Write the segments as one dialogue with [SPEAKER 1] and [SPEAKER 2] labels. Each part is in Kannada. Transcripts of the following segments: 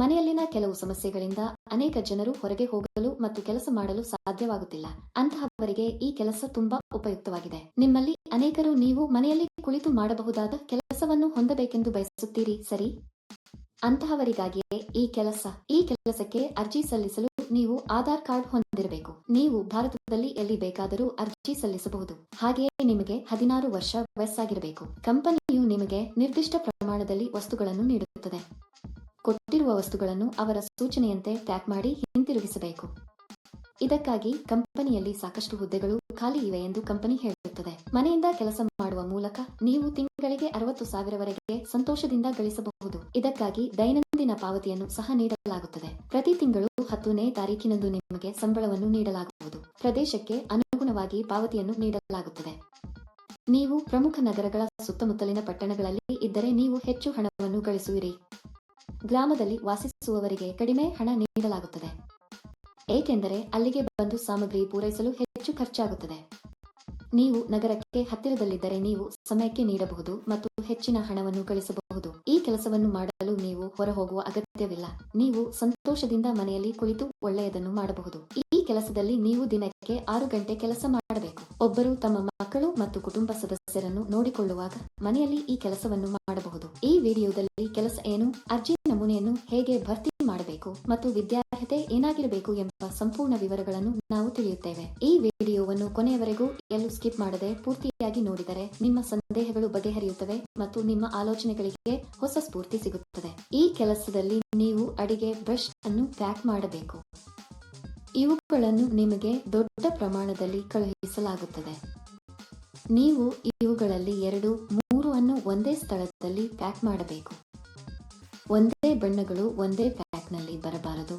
[SPEAKER 1] ಮನೆಯಲ್ಲಿನ ಕೆಲವು ಸಮಸ್ಯೆಗಳಿಂದ ಅನೇಕ ಜನರು ಹೊರಗೆ ಹೋಗಲು ಮತ್ತು ಕೆಲಸ ಮಾಡಲು ಸಾಧ್ಯವಾಗುತ್ತಿಲ್ಲ. ಅಂತಹವರಿಗೆ ಈ ಕೆಲಸ ತುಂಬಾ ಉಪಯುಕ್ತವಾಗಿದೆ. ನಿಮ್ಮಲ್ಲಿ ಅನೇಕರು ನೀವು ಮನೆಯಲ್ಲಿ ಕುಳಿತು ಮಾಡಬಹುದಾದ ಕೆಲಸವನ್ನು ಹೊಂದಬೇಕೆಂದು ಬಯಸುತ್ತೀರಿ, ಸರಿ? ಅಂತಹವರಿಗಾಗಿಯೇ ಈ ಕೆಲಸ, ಈ ಕೆಲಸಕ್ಕೆ ಅರ್ಜಿ ಸಲ್ಲಿಸಲು ನೀವು ಆಧಾರ್ ಕಾರ್ಡ್ ಹೊಂದಿರಬೇಕು. ನೀವು ಭಾರತದಲ್ಲಿ ಎಲ್ಲಿ ಬೇಕಾದರೂ ಅರ್ಜಿ ಸಲ್ಲಿಸಬಹುದು. ಹಾಗೆಯೇ ನಿಮಗೆ ಹದಿನಾರು ವರ್ಷ ವಯಸ್ಸಾಗಿರಬೇಕು. ಕಂಪನಿಯು ನಿಮಗೆ ನಿರ್ದಿಷ್ಟ ಪ್ರಮಾಣದಲ್ಲಿ ವಸ್ತುಗಳನ್ನು ನೀಡುತ್ತದೆ. ಕೊಟ್ಟಿರುವ ವಸ್ತುಗಳನ್ನು ಅವರ ಸೂಚನೆಯಂತೆ ಪ್ಯಾಕ್ ಮಾಡಿ ಹಿಂತಿರುಗಿಸಬೇಕು. ಇದಕ್ಕಾಗಿ ಕಂಪನಿಯಲ್ಲಿ ಸಾಕಷ್ಟು ಹುದ್ದೆಗಳು ಖಾಲಿ ಇವೆ ಎಂದು ಕಂಪನಿ ಹೇಳುತ್ತದೆ. ಮನೆಯಿಂದ ಕೆಲಸ ಮಾಡುವ ಮೂಲಕ ನೀವು ತಿಂಗಳಿಗೆ ಅರವತ್ತು ಸಾವಿರವರೆಗೆ ಸಂತೋಷದಿಂದ ಗಳಿಸಬಹುದು. ಇದಕ್ಕಾಗಿ ದೈನಂದಿನ ಪಾವತಿಯನ್ನು ಸಹ ನೀಡಲಾಗುತ್ತದೆ. ಪ್ರತಿ ತಿಂಗಳು ಹತ್ತನೇ ತಾರೀಕಿನಂದು ನಿಮಗೆ ಸಂಬಳವನ್ನು ನೀಡಲಾಗುವುದು. ಪ್ರದೇಶಕ್ಕೆ ಅನುಗುಣವಾಗಿ ಪಾವತಿಯನ್ನು ನೀಡಲಾಗುತ್ತದೆ. ನೀವು ಪ್ರಮುಖ ನಗರಗಳ ಸುತ್ತಮುತ್ತಲಿನ ಪಟ್ಟಣಗಳಲ್ಲಿ ಇದ್ದರೆ ನೀವು ಹೆಚ್ಚು ಹಣವನ್ನು ಗಳಿಸುವಿರಿ. ಗ್ರಾಮದಲ್ಲಿ ವಾಸಿಸುವವರಿಗೆ ಕಡಿಮೆ ಹಣ ನೀಡಲಾಗುತ್ತದೆ. ಏಕೆಂದರೆ ಅಲ್ಲಿಗೆ ಬಂದು ಸಾಮಗ್ರಿ ಪೂರೈಸಲು ಹೆಚ್ಚು ಖರ್ಚಾಗುತ್ತದೆ. ನೀವು ನಗರಕ್ಕೆ ಹತ್ತಿರದಲ್ಲಿದ್ದರೆ ನೀವು ಸಮಯಕ್ಕೆ ನೀಡಬಹುದು ಮತ್ತು ಹೆಚ್ಚಿನ ಹಣವನ್ನು ಗಳಿಸಬಹುದು ಈ ಕೆಲಸವನ್ನು ಮಾಡಲು ನೀವು ಹೊರಹೋಗುವ ಅಗತ್ಯವಿಲ್ಲ. ನೀವು ಸಂತೋಷದಿಂದ ಮನೆಯಲ್ಲಿ ಕುಳಿತು ಒಳ್ಳೆಯದನ್ನು ಮಾಡಬಹುದು. ಈ ಕೆಲಸದಲ್ಲಿ ನೀವು ದಿನಕ್ಕೆ ಆರು ಗಂಟೆ ಕೆಲಸ ಮಾಡಬೇಕು. ಒಬ್ಬರು ತಮ್ಮ ಮಕ್ಕಳು ಮತ್ತು ಕುಟುಂಬ ಸದಸ್ಯರನ್ನು ನೋಡಿಕೊಳ್ಳುವಾಗ ಮನೆಯಲ್ಲಿ ಈ ಕೆಲಸವನ್ನು ಮಾಡಬಹುದು. ಈ ವಿಡಿಯೋದಲ್ಲಿ ಕೆಲಸ ಏನು, ಅರ್ಜಿ ನಮೂನೆಯನ್ನು ಹೇಗೆ ಭರ್ತಿ ಮಾಡಬೇಕು ಮತ್ತು ವಿದ್ಯಾರ್ಹತೆ ಏನಾಗಿರಬೇಕು ಎಂಬ ಸಂಪೂರ್ಣ ವಿವರಗಳನ್ನು ನಾವು ತಿಳಿಯುತ್ತೇವೆ. ಈ ವಿಡಿಯೋವನ್ನು ಕೊನೆಯವರೆಗೂ ಎಲ್ಲೂ ಸ್ಕಿಪ್ ಮಾಡದೆ ಪೂರ್ತಿಯಾಗಿ ನೋಡಿದರೆ ನಿಮ್ಮ ಸಂದೇಹಗಳು ಬಗೆಹರಿಯುತ್ತವೆ ಮತ್ತು ನಿಮ್ಮ ಆಲೋಚನೆಗಳಿಗೆ ಹೊಸ ಸ್ಫೂರ್ತಿ ಸಿಗುತ್ತದೆ. ಈ ಕೆಲಸದಲ್ಲಿ ನೀವು ಅಡಿಗೆ ಬ್ರಷ್ ಅನ್ನು ಪ್ಯಾಕ್ ಮಾಡಬೇಕು. ಇವುಗಳನ್ನು ನಿಮಗೆ ದೊಡ್ಡ ಪ್ರಮಾಣದಲ್ಲಿ ಕಳುಹಿಸಲಾಗುತ್ತದೆ. ನೀವು ಇವುಗಳಲ್ಲಿ ಎರಡು, ಮೂರು ಅನ್ನು ಒಂದೇ ಸ್ಥಳದಲ್ಲಿ ಪ್ಯಾಕ್ ಮಾಡಬೇಕು. ಒಂದೇ ಬಣ್ಣಗಳು ಒಂದೇ ಪ್ಯಾಕ್ನಲ್ಲಿ ಬರಬಾರದು.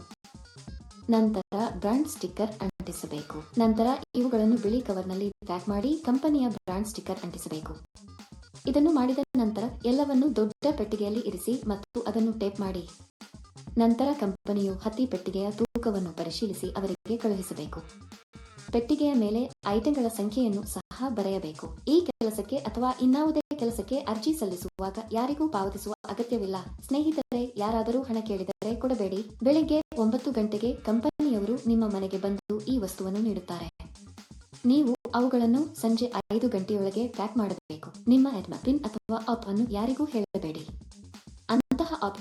[SPEAKER 1] ನಂತರ ಬ್ರಾಂಡ್ ಸ್ಟಿಕ್ಕರ್ ಅಂಟಿಸಬೇಕು. ನಂತರ ಇವುಗಳನ್ನು ಬಿಳಿ ಕವರ್ನಲ್ಲಿ ಪ್ಯಾಕ್ ಮಾಡಿ ಕಂಪನಿಯ ಬ್ರಾಂಡ್ ಸ್ಟಿಕ್ಕರ್ ಅಂಟಿಸಬೇಕು. ಇದನ್ನು ಮಾಡಿದ ನಂತರ ಎಲ್ಲವನ್ನು ದೊಡ್ಡ ಪೆಟ್ಟಿಗೆಯಲ್ಲಿ ಇರಿಸಿ ಮತ್ತು ಅದನ್ನು ಟೇಪ್ ಮಾಡಿ. ನಂತರ ಕಂಪನಿಯು ಹತ್ತಿ ಪೆಟ್ಟಿಗೆಯ ತೂಕವನ್ನು ಪರಿಶೀಲಿಸಿ ಅವರಿಗೆ ಕಳುಹಿಸಬೇಕು. ಪೆಟ್ಟಿಗೆಯ ಮೇಲೆ ಐಟಂಗಳ ಸಂಖ್ಯೆಯನ್ನು ಸಹ ಬರೆಯಬೇಕು. ಈ ಕೆಲಸಕ್ಕೆ ಅಥವಾ ಇನ್ನಾವುದೇ ಕೆಲಸಕ್ಕೆ ಅರ್ಜಿ ಸಲ್ಲಿಸುವಾಗ ಯಾರಿಗೂ ಪಾವತಿಸುವ ಅಗತ್ಯವಿಲ್ಲ. ಸ್ನೇಹಿತರೆ, ಯಾರಾದರೂ ಹಣ ಕೇಳಿದರೆ ಕೊಡಬೇಡಿ. ಬೆಳಿಗ್ಗೆ ಒಂಬತ್ತು ಗಂಟೆಗೆ ಕಂಪನಿಯವರು ನಿಮ್ಮ ಮನೆಗೆ ಬಂದು ಈ ವಸ್ತುವನ್ನು ನೀಡುತ್ತಾರೆ. ನೀವು ಅವುಗಳನ್ನು ಸಂಜೆ ಐದು ಗಂಟೆಯೊಳಗೆ ಪ್ಯಾಕ್ ಮಾಡಬೇಕು. ನಿಮ್ಮ ಎಡ್ಮ ಪಿನ್ ಅಥವಾ ಅಪ್ ಅನ್ನು ಯಾರಿಗೂ ಹೇಳಬೇಡಿ.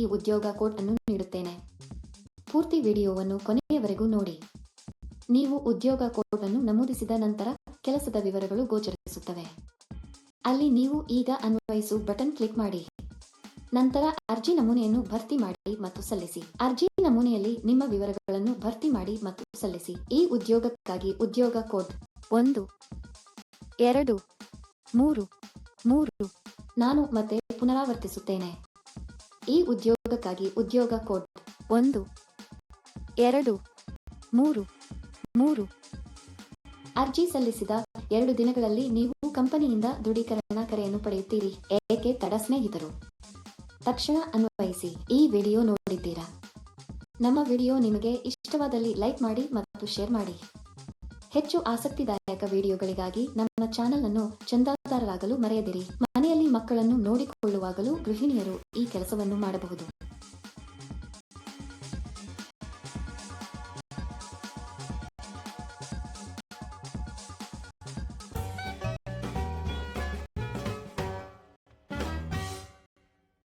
[SPEAKER 1] ಈ ಉದ್ಯೋಗ ಕೋಟ್ ಅನ್ನು ನೀಡುತ್ತೇನೆ. ಪೂರ್ತಿ ವಿಡಿಯೋವನ್ನು ಕೊನೆಯವರೆಗೂ ನೋಡಿ. ನೀವು ಉದ್ಯೋಗ ಕೋಟ್ ಅನ್ನು ನಮೂದಿಸಿದ ನಂತರ ಕೆಲಸದ ವಿವರಗಳು ಗೋಚರಿಸುತ್ತವೆ. ಅಲ್ಲಿ ನೀವು ಈಗ ಅನ್ವಯಿಸು ಬಟನ್ ಕ್ಲಿಕ್ ಮಾಡಿ. ನಂತರ ಅರ್ಜಿ ನಮೂನೆಯನ್ನು ಭರ್ತಿ ಮಾಡಿ ಮತ್ತು ಸಲ್ಲಿಸಿ. ಅರ್ಜಿ ನಮೂನೆಯಲ್ಲಿ ನಿಮ್ಮ ವಿವರಗಳನ್ನು ಭರ್ತಿ ಮಾಡಿ ಮತ್ತು ಸಲ್ಲಿಸಿ. ಈ ಉದ್ಯೋಗಕ್ಕಾಗಿ ಉದ್ಯೋಗ ಕೋಡ್ ಒಂದು, ಎರಡು, ಮೂರು ಮೂರು ನಾನು ಮತ್ತೆ ಪುನರಾವರ್ತಿಸುತ್ತೇನೆ. ಈ ಉದ್ಯೋಗಕ್ಕಾಗಿ ಉದ್ಯೋಗ ಕೋಡ್ ಒಂದು, ಎರಡು, ಮೂರು ಮೂರು. ಅರ್ಜಿ ಸಲ್ಲಿಸಿದ ಎರಡು ದಿನಗಳಲ್ಲಿ ನೀವು ಕಂಪನಿಯಿಂದ ದೃಢೀಕರಣ ಕರೆಯನ್ನು ಪಡೆಯುತ್ತೀರಿ, ಏಕೆ ತಡ ಸ್ನೇಹಿತರು? ತಕ್ಷಣ ಅನ್ವಯಿಸಿ, ಈ ವಿಡಿಯೋ ನೋಡಿದ್ದೀರಾ? ನಮ್ಮ ವಿಡಿಯೋ ನಿಮಗೆ ಇಷ್ಟವಾದಲ್ಲಿ ಲೈಕ್ ಮಾಡಿ ಮತ್ತು ಶೇರ್ ಮಾಡಿ. ಹೆಚ್ಚು ಆಸಕ್ತಿದಾಯಕ ವಿಡಿಯೋಗಳಿಗಾಗಿ ನಮ್ಮ ಚಾನೆಲ್ ಅನ್ನು ಚಂದಾದಾರರಾಗಲು ಮರೆಯದಿರಿ. ಮಕ್ಕಳನ್ನು ನೋಡಿಕೊಳ್ಳುವಾಗಲೂ ಗೃಹಿಣಿಯರು ಈ ಕೆಲಸವನ್ನು ಮಾಡಬಹುದು.